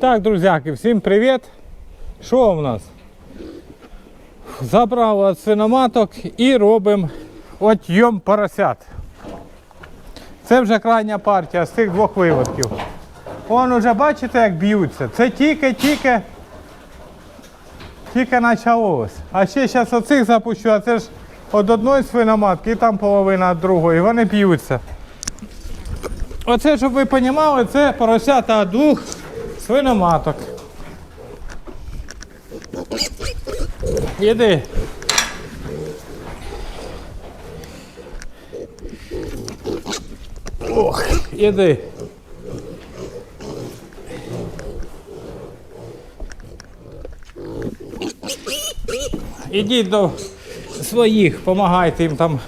Так, друзяки, всім привіт! Що у нас? Забрав свиноматок і робимо отйом поросят. Це вже крайня партія з цих двох виводків. Вон уже бачите, як б'ються. Це тільки-тільки тільки почалось. А ще зараз оцих запущу, а це ж від одної свиноматки і там половина від другої. Вони б'ються. Оце, щоб ви розуміли, це поросята двох свиноматок. Іди. Ох, іди. Ідіть до своїх, допомагайте їм там.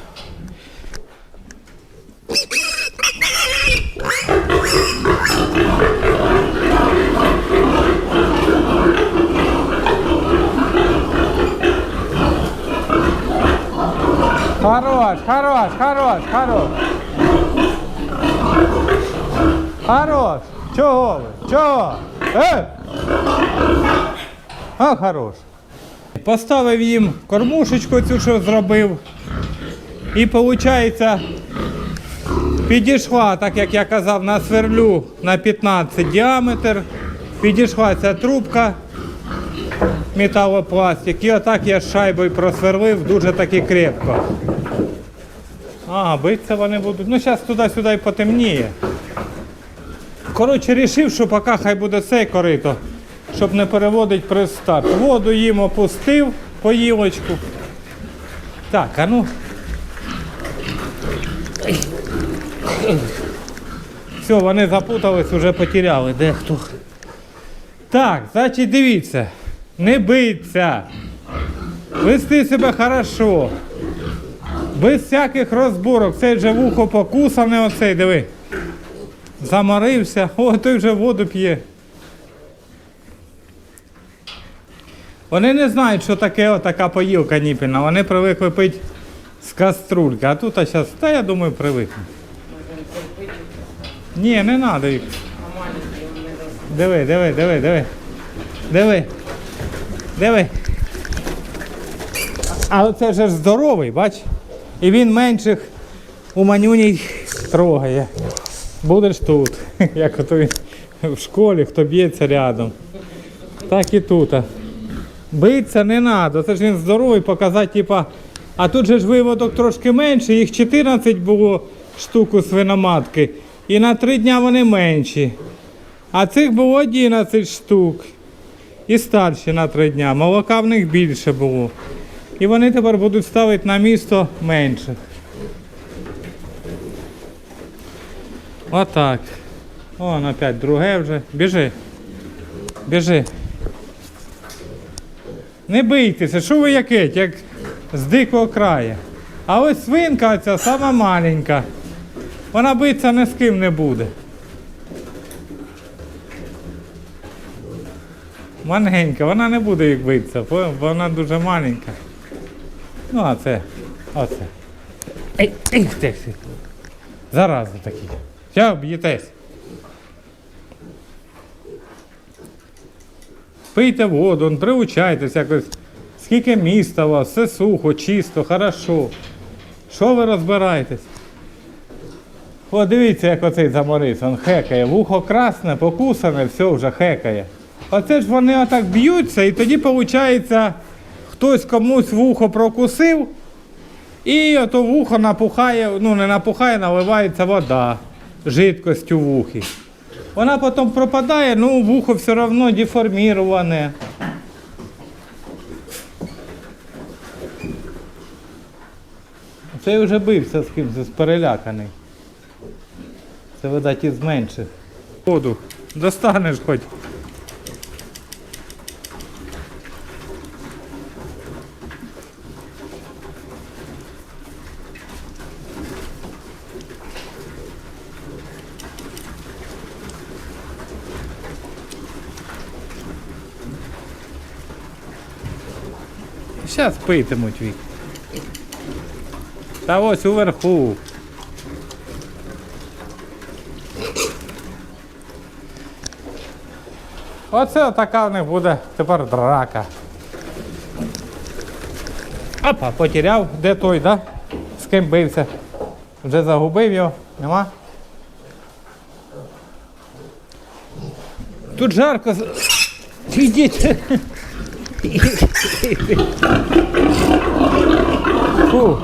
Хорош, хорош, хорош, хорош. Хорош. Чого ви? Чого? Е? А, хорош. Поставив їм кормушечку цю, що зробив. І виходить, підійшла, так як я казав, на сверлю на 15 діаметр. Підійшла ця трубка металопластик. І отак я з шайбою просверлив дуже таки крепко. А, биться вони будуть. Ну, зараз туди-сюди потемніє. Коротше, рішив, що поки хай буде цей корито, щоб не переводити при старт. Воду їм опустив поїлочку. Так, а ну. Все, вони запутались, вже потеряли дехто. Так, значить дивіться. Не биться. Вести себе хорошо. Без всяких розборок. Цей же вухо покусане, оцей, диви. Заморився. О, той вже воду п'є. Вони не знають, що таке така поїлка ніпільна. Вони привикли пити з каструльки. А тут а зараз, та я думаю, привикли. Ні, не треба їх. Диви, диви, диви, диви. Диви. Диви. А оце ж здоровий, бач? І він менших у манюній трогає. Будеш тут. Як ото в школі, хто б'ється рядом. Так і тут. Биться не треба. Це ж він здоровий, показати, типа. А тут же ж виводок трошки менше, їх 14 було штук свиноматки. І на 3 дня вони менші. А цих було 11 штук. І старші на 3 дня. Молока в них більше було. І вони тепер будуть ставити на місто менших. Отак. Вон опять друге вже. Біжи. Біжи. Не бийтеся, що ви якить, як з дикого краю. А ось свинка ця сама маленька. Вона битися ні з ким не буде. Маленька, вона не буде їх битися, бо вона дуже маленька. Ну, а це, оце. Ей, ей. Зарази такі. Все, б'єтесь. Пийте воду, приучайтесь якось. Скільки міста у вас, все сухо, чисто, хорошо. Що ви розбираєтесь? О, дивіться, як оцей заморився, він хекає. Вухо красне, покусане, все вже хекає. Оце ж вони отак б'ються, і тоді виходить, хтось комусь вухо прокусив, і ото вухо напухає, ну не напухає, наливається вода, жидкость у вухі. Вона потім пропадає, ну вухо все одно деформіроване. Це вже бився з кимось, переляканий. Це, видать, із менших. Воду. Достанеш хоч. Зараз питимуть вік. Та ось уверху. Оце така в них буде тепер драка. Опа, потеряв. Де той, да? З ким бився? Вже загубив його, нема? Тут жарко. Ідіть. Фу.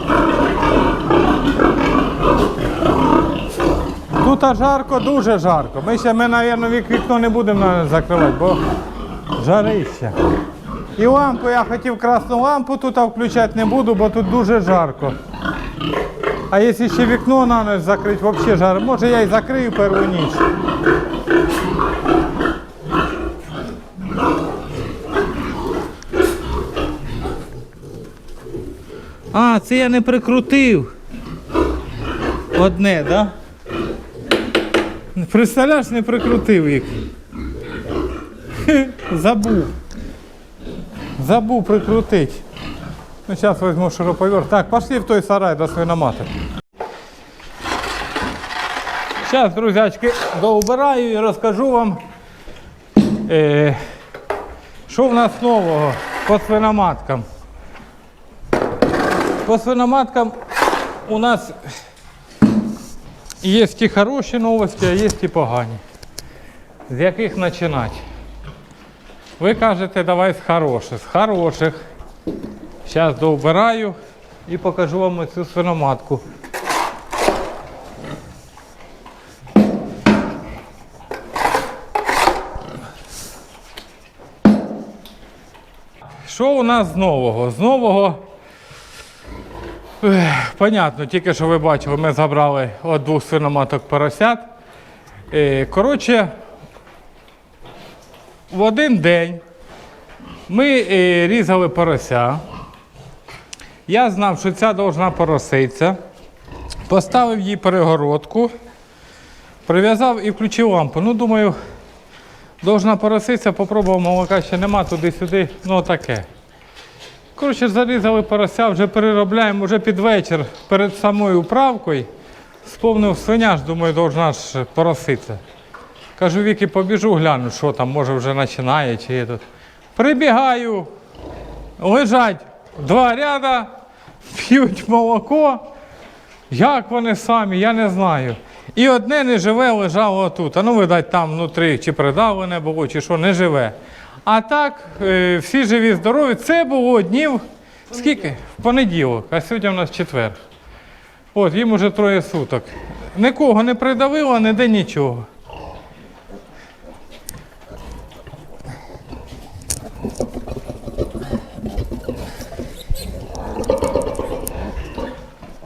Тут жарко, дуже жарко. Ми ще, ми, мабуть, вікно не будемо закривати, бо жарище. І лампу, я хотів красну лампу тут включати не буду, бо тут дуже жарко. А якщо ще вікно на ніч закрити, взагалі жарко. Може я і закрию першу ніч. А, це я не прикрутив. Одне, так? Да? Представляєш, не прикрутив їх. Забув. Забув прикрутити. Ну, зараз візьму шуруповерт. Так, пошли в той сарай до свиноматок. Зараз, друзячки, доубираю і розкажу вам, е, що в нас нового по свиноматкам. По свиноматкам у нас є і хороші новості, а є і погані. З яких починати? Ви кажете, давай з хороших. З хороших. Зараз доубираю і покажу вам цю свиноматку. Що у нас з нового? З нового, понятно, тільки що ви бачили, ми забрали от двох свиноматок поросят. Е, Коротше, в один день ми е, різали порося. Я знав, що ця должна пороситися. Поставив їй перегородку, прив'язав і включив лампу. Ну, думаю, должна пороситися, попробував, молока ще нема, туди-сюди, ну таке. Коротше, зарізали порося, вже переробляємо, вже під вечір перед самою управкою. Сповнив свиня ж, думаю, должна ж пороситися. Кажу, Віки, побіжу, гляну, що там, може вже починає чи є тут. Прибігаю, лежать два ряда, п'ють молоко. Як вони самі, я не знаю. І одне не живе лежало тут. А ну, видать, там внутрі чи придавлене було, чи що, не живе. А так, е, всі живі, здорові. Це було днів. Скільки? В понеділок, а сьогодні у нас четвер. От, їм уже троє суток. Нікого не придавило, ніде нічого.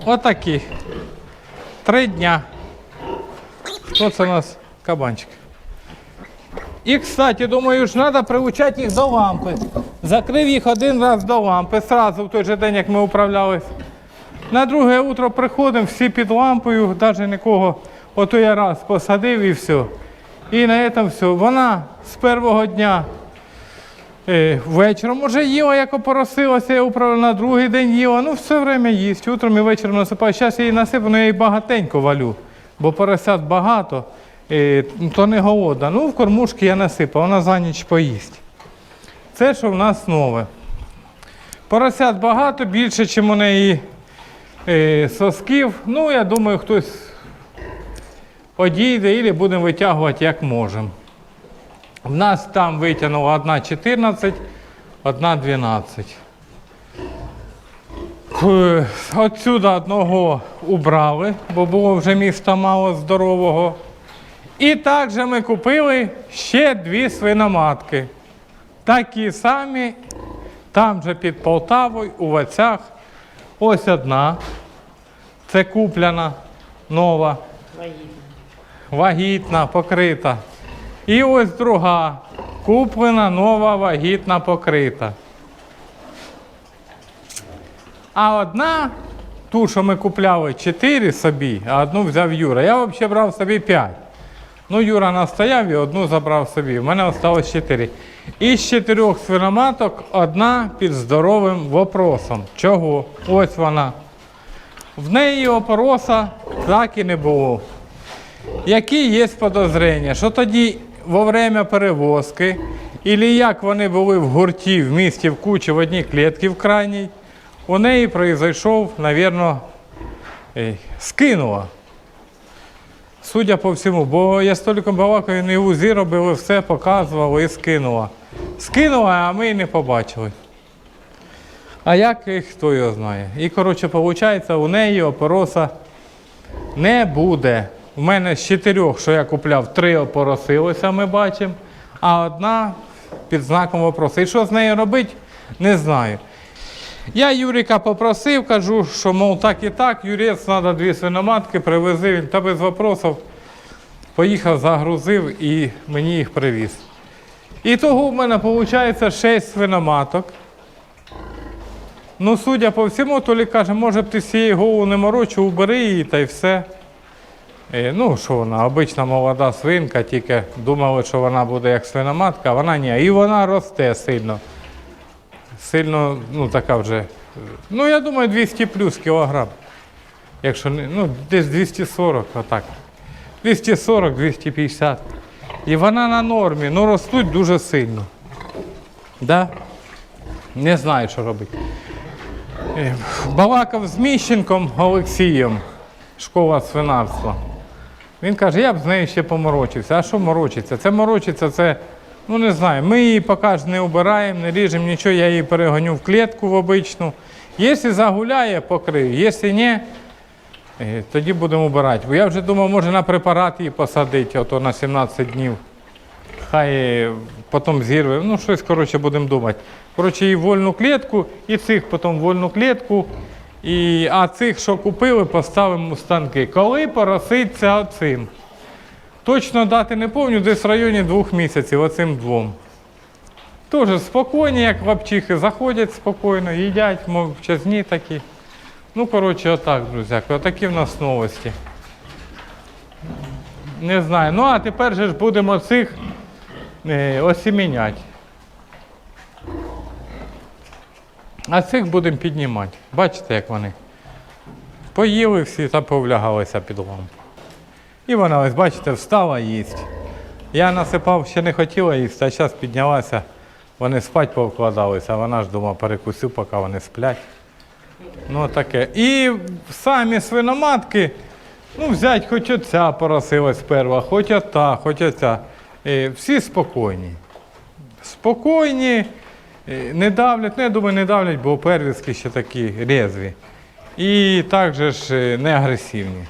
Отакі. Три дня. Хто це у нас кабанчик? І, кстати, думаю, ж треба приучати їх до лампи. Закрив їх один раз до лампи, сразу в той же день, як ми управлялись. На друге утро приходимо, всі під лампою, навіть нікого. Ото я раз посадив і все. І на цьому все. Вона з першого дня е, вечором вже їла, як опоросилася, я управляв на другий день їла. Ну, все время їсть. Утром і вечором насипаю. Зараз я її насипаю, але я її багатенько валю, бо поросят багато, то не голодна. Ну, в кормушки я насипав, вона за ніч поїсть. Це що в нас нове. Поросят багато, більше, ніж у неї е, сосків. Ну, я думаю, хтось одійде і будемо витягувати як можемо. В нас там витягнуло одна 14, одна 12. Отсюди одного убрали, бо було вже міста мало здорового. І також ми купили ще дві свиноматки. Такі самі, там же під Полтавою, у Вацях. Ось одна. Це куплена нова, вагітна, покрита. І ось друга. Куплена нова вагітна покрита. А одна, ту, що ми купляли 4 собі, а одну взяв Юра. Я взагалі брав собі 5. Ну, Юра настояв і одну забрав собі. У мене залишилось 4. Із чотирьох свиноматок одна під здоровим вопросом. Чого? Ось вона. В неї опороса так і не було. Які є подозрення, що тоді во время перевозки, і як вони були в гурті в місті в кучі в одній клітці в крайній, у неї навірно, ей, скинула. Судя по всьому, бо я столиком балакаю, і УЗІ робили, все показували і скинула. Скинула, а ми і не побачили. А як і хто його знає. І, коротше, виходить, у неї опороса не буде. У мене з чотирьох, що я купляв, три опоросилося, ми бачимо, а одна під знаком вопросу. І що з нею робити, не знаю. Я Юрика попросив, кажу, що мов так і так, Юрець, треба дві свиноматки, привези він та без вопросів. Поїхав, загрузив і мені їх привіз. І того в мене виходить 6 свиноматок. Ну, судя по всьому, Толік каже, може б ти з цієї голову не морочу, убери її та й все. Е, ну, що вона, обична молода свинка, тільки думали, що вона буде як свиноматка, вона ні. І вона росте сильно. Сильно, ну така вже. е, Ну, я думаю, 200 плюс кілограм. Якщо не, ну, десь 240, отак. 240-250. І вона на нормі, ну ростуть дуже сильно. Да? Не знаю, що робити. Е, Балакав з Міщенком Олексієм, школа свинарства. Він каже, я б з нею ще поморочився. А що морочиться? Це морочиться, це, ну не знаю, ми її поки ж не обираємо, не ріжемо нічого, я її перегоню в клітку в обичну. Якщо загуляє, покрию. Якщо ні, е, тоді будемо обирати. Бо я вже думав, може на препарат її посадити, ото на 17 днів. Хай е, потім зірве. Ну, щось, коротше, будемо думати. Коротше, і вольну клітку, і цих потім вольну клітку. І, а цих, що купили, поставимо у станки. Коли пороситься оцим? Точно дати не пам'ятаю, десь в районі двох місяців, оцим двом. Теж спокійні, як лапчихи, заходять спокійно, їдять, мовчазні такі. Ну, коротше, отак, друзяки, отакі в нас новості. Не знаю. Ну, а тепер же ж будемо цих е, осіміняти. А цих будемо піднімати. Бачите, як вони? Поїли всі та повлягалися під лампу. І вона, ось бачите, встала їсть. Я насипав, ще не хотіла їсти, а зараз піднялася. Вони спать повкладалися, а вона ж думала, перекусив, поки вони сплять. Ну таке. І самі свиноматки, ну, взять, хоч оця поросилась перша, хоч ота, хоч оця. Е, Всі спокійні. Спокійні, е, не давлять, ну я думаю, не давлять, бо первістки ще такі резві. І також ж е, не агресивні.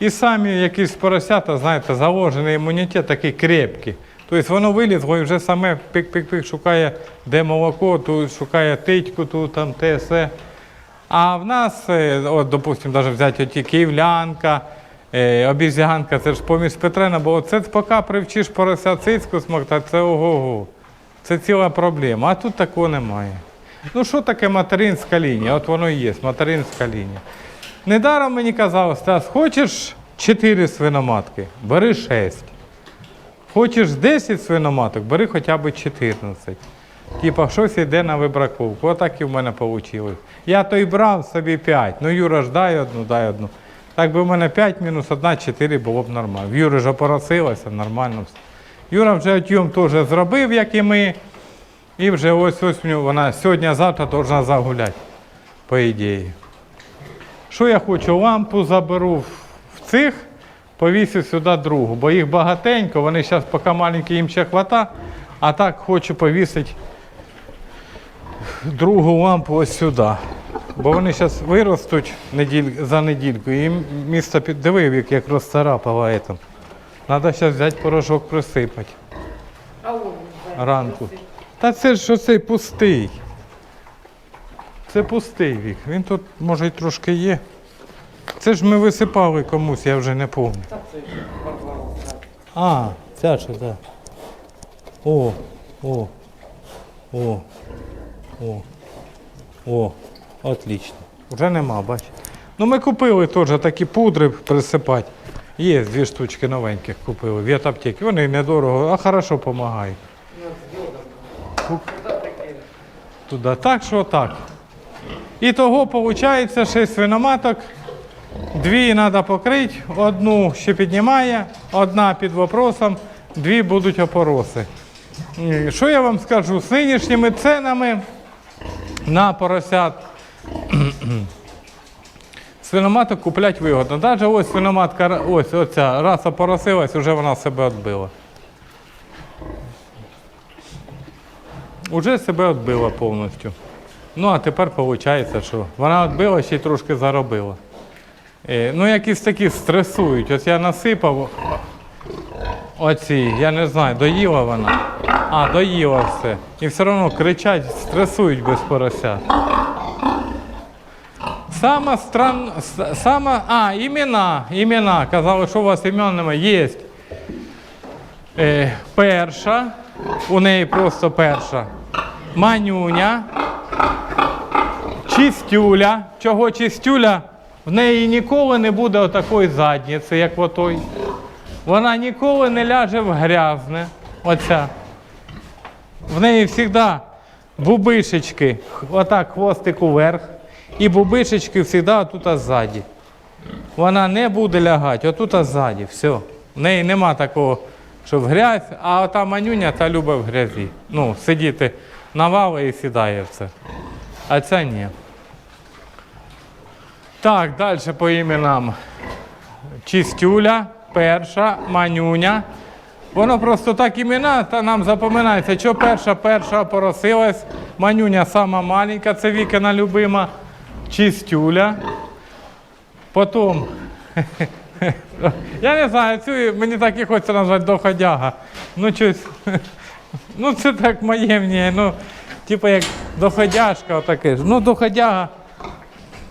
І самі якісь поросята, знаєте, заложений імунітет такий крепкий. Тобто воно вилізло і вже саме пик-пик-пик шукає, де молоко, тут шукає титьку, тут там те все. А в нас, е, от, допустимо, навіть взяти оті київлянка, е, обізянка, це ж поміж Петрена, бо це поки привчиш порося цицьку смоктати, це ого-го. Це ціла проблема. А тут такого немає. Ну що таке материнська лінія? От воно і є, материнська лінія. Недаром мені казав, Стас, хочеш 4 свиноматки, бери 6. Хочеш 10 свиноматок, бери хоча б 14. Типа, щось йде на вибраковку. Отак і в мене вийшло. Я то й брав собі 5. Ну, Юра ж дай одну, дай одну. Так би в мене 5 мінус 1, 4 було б нормально. В Юри ж опоросилося, нормально все. Юра вже отйом теж зробив, як і ми. І вже ось ось вона сьогодні-завтра повинна загуляти, по ідеї. Що я хочу? Лампу заберу в- цих, повісив сюди другу, бо їх багатенько, вони зараз поки маленькі їм ще хвата, а так хочу повісити другу лампу ось сюди. Бо вони зараз виростуть неділь, за недільку. І місто під дивив, як, розцарапало. этом. Треба зараз взяти порошок присипати ранку. Та це ж оцей пустий. Це пустий вік. Він тут, може, й трошки є. Це ж ми висипали комусь, я вже не пам'ятаю. А, ця що, так. О, о, о, о, о, отлично. Вже нема, бач. Ну ми купили теж такі пудри присипати. Є дві штучки новеньких купили, від аптеки. Вони недорого, а хорошо допомагають. Туди. Так що так. І того виходить 6 свиноматок. Дві треба покрити, одну ще піднімає, одна під вопросом. дві будуть опороси. Що я вам скажу? З нинішніми ценами на поросят свиноматок купляти вигодно. Навіть ось свиноматка, ось оця раз опоросилась, вже вона себе відбила. Уже себе відбила повністю. Ну, а тепер виходить, що вона відбила ще й трошки заробила. Е, ну, якісь такі стресують. Ось я насипав оці, я не знаю, доїла вона. А, доїла все. І все одно кричать, стресують без поросят. Сама стран... сама... А, імена, імена. Казали, що у вас імен немає. Є. Е, перша, у неї просто перша. Манюня. Чистюля. Чого чистюля? В неї ніколи не буде отакої задниці, як отой. Вона ніколи не ляже в грязне. Оця. В неї завжди бубишечки, отак хвостик уверх, і бубишечки завжди тут ззаді. Вона не буде лягати, отут ззаді, все. В неї нема такого, що в грязь, а ота манюня та любить в грязі. Ну, сидіти на вали і сідає все. А ця ні. Так, далі по іменам. Чистюля, перша, манюня. Воно просто так імена, та нам запоминається, що перша, перша поросилась, манюня сама маленька, це Вікина любима, чистюля. Потім, я не знаю, цю мені так і хочеться назвати доходяга. Ну, щось, ну це так моє мені, ну, типу як доходяшка отаке ж. Ну, доходяга.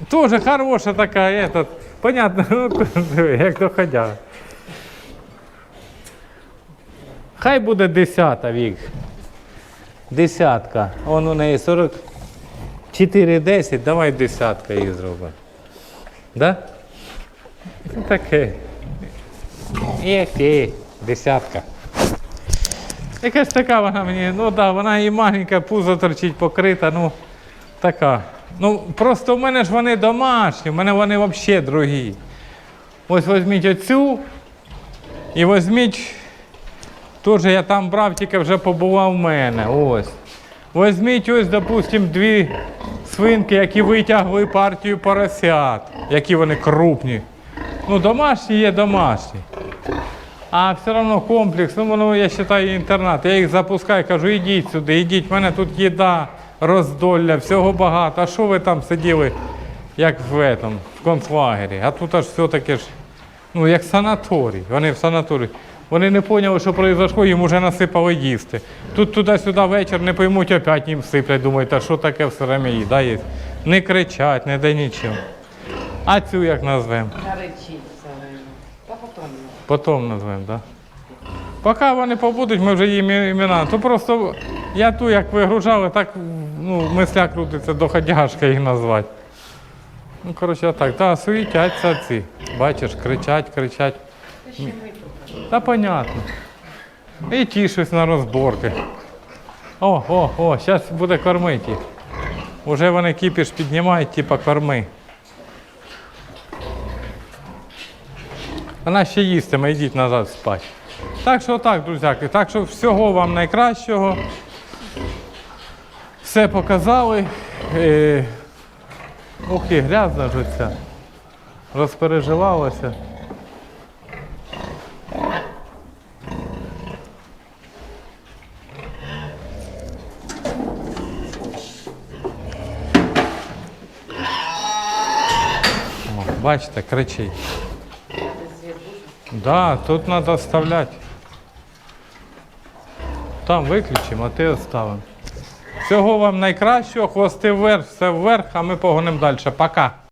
Тоже хороша така, этот, понятно, ну, як доходяга. Хай буде десята вік. Десятка. Он у неї 44 10, давай десятка її зробимо. Да? Таке. Як десятка. Якась така вона мені, ну так, да, вона і маленька, пузо торчить покрита, ну така. Ну, просто в мене ж вони домашні, в мене вони взагалі другі. Ось візьміть оцю і візьміть Теж я там брав, тільки вже побував в мене. Ось. Візьміть ось, допустим, дві свинки, які витягли партію поросят, які вони крупні. Ну, домашні є домашні. А все одно комплекс, ну воно, я вважаю, інтернат. Я їх запускаю, кажу, ідіть сюди, ідіть, в мене тут їда, роздолля, всього багато. А що ви там сиділи, як в этом, в концлагері? А тут аж все-таки ж ну, як санаторій. Вони в санаторії. Вони не поняли, що произошло, їм вже насипали їсти. Тут туди-сюди вечір не поймуть, опять їм сиплять. Думають, а що таке все время їда є? Не кричать, не де нічого. А цю як назвемо? Потім. Потім назвемо, так? Поки вони побудуть, ми вже їм імена. То просто я ту, як вигружали, так ну, мисля крутиться, доходяшка їх назвати. Ну, коротше, так, та суетяться ці. Бачиш, кричать, кричать. Та понятно. І тішусь на розборки. О, о, о, зараз буде кормити. Уже вони кіпіш піднімають, типа корми. Вона ще їстиме, йдіть назад спати. Так що так, друзяки, так що всього вам найкращого. Все показали. Е, Ох і грязна ж оця. Розпереживалася. Бачите, кричить. Да, тут треба оставлять. Там виключимо, а ти оставимо. Всього вам найкращого, хвости вверх, все вверх, а ми погонимо далі. Пока.